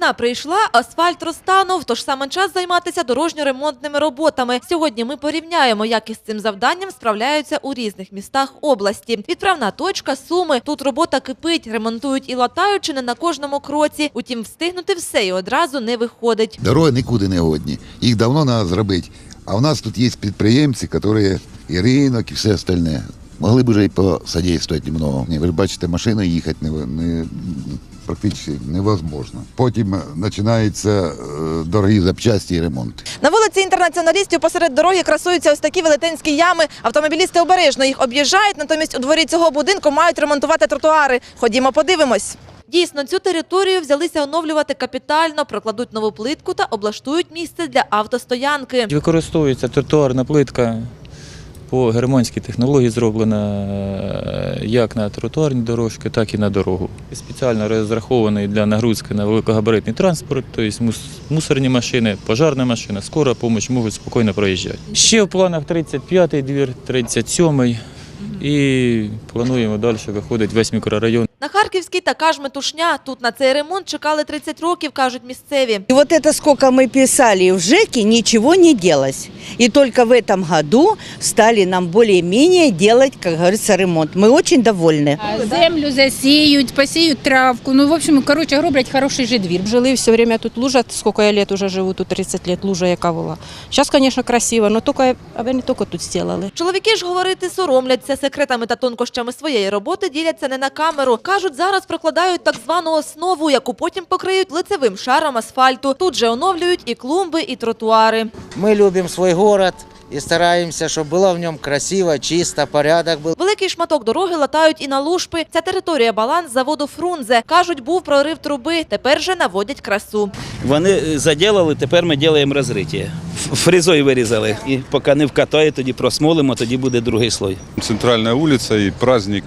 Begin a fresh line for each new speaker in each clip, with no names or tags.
Весна прийшла, асфальт розтанув, тож саме час займатися дорожньо-ремонтними роботами. Сьогодні ми порівняємо, як із цим завданням справляються у різних містах області. Відправна точка Суми. Тут робота кипить, ремонтують і латають чи не на кожному кроці. Утім, встигнути все і одразу не виходить.
Дороги нікуди не годні. Їх давно треба зробити. А у нас тут є підприємці, які і ринок, і все остальне. Могли б вже і посодействувати немного. Ви ж бачите, машиною їхати не, не, практично невозможно. Потім е, починаються е, дорогі запчасті і ремонт.
На вулиці інтернаціоналістів посеред дороги красуються ось такі велетенські ями. Автомобілісти обережно їх об'їжджають, натомість у дворі цього будинку мають ремонтувати тротуари. Ходімо, подивимось. Дійсно, цю територію взялися оновлювати капітально, прокладуть нову плитку та облаштують місце для автостоянки.
Використовується тротуарна плитка по германській технології зроблена е, як на тротуарні дорожки, так і на дорогу. Спеціально розрахований для нагрузки на великогабаритний транспорт, тобто мусорні машини, пожарна машина, скора допомога можуть спокійно проїжджати. Ще в планах 35-й двір, 37-й. І плануємо далі виходить весь мікрорайон.
На Харківській така ж метушня. Тут на цей ремонт чекали 30 років, кажуть місцеві.
И вот это сколько мы писали в ЖЭКе, ничего не делалось. И только в этом году стали нам более-менее делать, как говорится, ремонт. Мы очень довольны.
А Землю засіють, посіють травку. Ну, в общем, коротше, роблять хороший же двір.
Жили все время тут лужа, сколько я лет уже живу, тут 30 лет лужа яка була. Сейчас, конечно, красиво, но только, а вони тільки тут сделали.
Чоловіки ж говорити соромляться. Секретами та тонкощами своєї роботи діляться не на камеру. Кажуть, зараз прокладають так звану основу, яку потім покриють лицевим шаром асфальту. Тут же оновлюють і клумби, і тротуари.
Мы любим свой город и стараемся, чтобы было в нем красиво, чисто, порядок был.
Великий шматок дороги латають і на лушпи. Ця територія баланс заводу Фрунзе. Кажуть, був прорив труби. Тепер же наводять красу.
Вони е, заділили, тепер ми робимо розриття. Ф- Фрезою вирізали. І поки не вкатає, тоді просмолимо, тоді буде другий слой.
Центральная улица и праздник.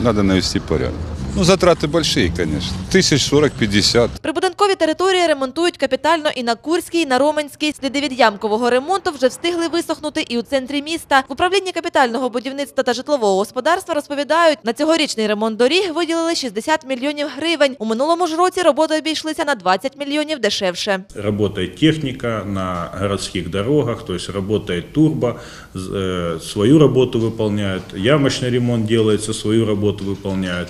Надо навести порядок. Ну, затраты большие, конечно. Тысяч 40-50.
Прибудинкові території ремонтують капітально і на Курській, і на Роменській. Сліди від ямкового ремонту вже встигли висохнути і у центрі міста. В управлінні капітального будівництва та житлового господарства розповідають, на цьогорічний ремонт доріг виділили 60 мільйонів гривень. У минулому ж році роботи обійшлися на 20 мільйонів дешевше.
Работает техника на городских дорогах, то есть работает турбо, з- э, свою работу выполняют, ямочный ремонт делается, свою работу выполняют.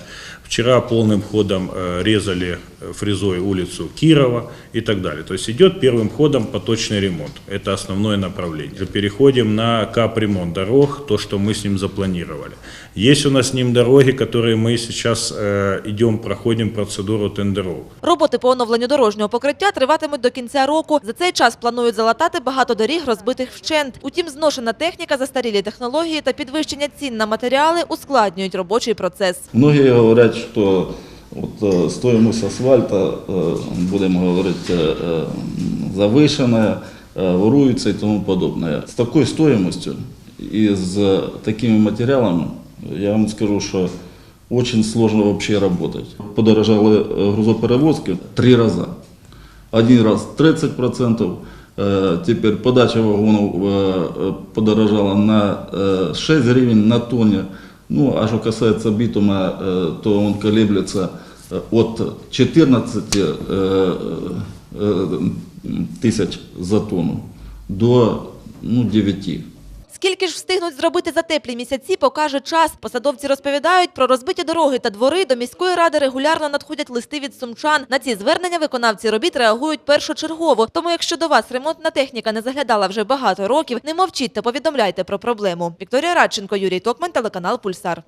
Вчера полным ходом э, резали э, фрезой улицу Кирова и так далее. То есть идет первым ходом поточный ремонт. Это основное направление. Переходим на капремонт дорог, то, что мы с ним запланировали. Есть у нас с ним дороги, которые мы сейчас э, идем, проходим процедуру тендеров.
Роботи по оновленню дорожнього покриття триватимуть до кінця року. За цей час планують залатати багато доріг, розбитих вщент. Утім, зношена техніка, застарілі технології та підвищення цін на матеріали ускладнюють робочий процес.
Многие говорят, что вот, э, стоимость асфальта, э, будем говорить, э, э, завышенная, э, воруется и тому подобное. С такой стоимостью и с э, такими материалами, я вам скажу, что очень сложно вообще работать. Подорожали э, грузоперевозки три раза. Один раз 30%, э, теперь подача вагонов э, э, подорожала на э, 6 гривен на тонне. Ну, а что касается битума, э, то он колеблется э, от 14 э, э, тысяч за тонну до ну, 9.
Скільки ж встигнуть зробити за теплі місяці, покаже час. Посадовці розповідають про розбиті дороги та двори. До міської ради регулярно надходять листи від сумчан. На ці звернення виконавці робіт реагують першочергово. Тому, якщо до вас ремонтна техніка не заглядала вже багато років, не мовчіть та повідомляйте про проблему. Вікторія Радченко, Юрій Токман, телеканал Пульсар.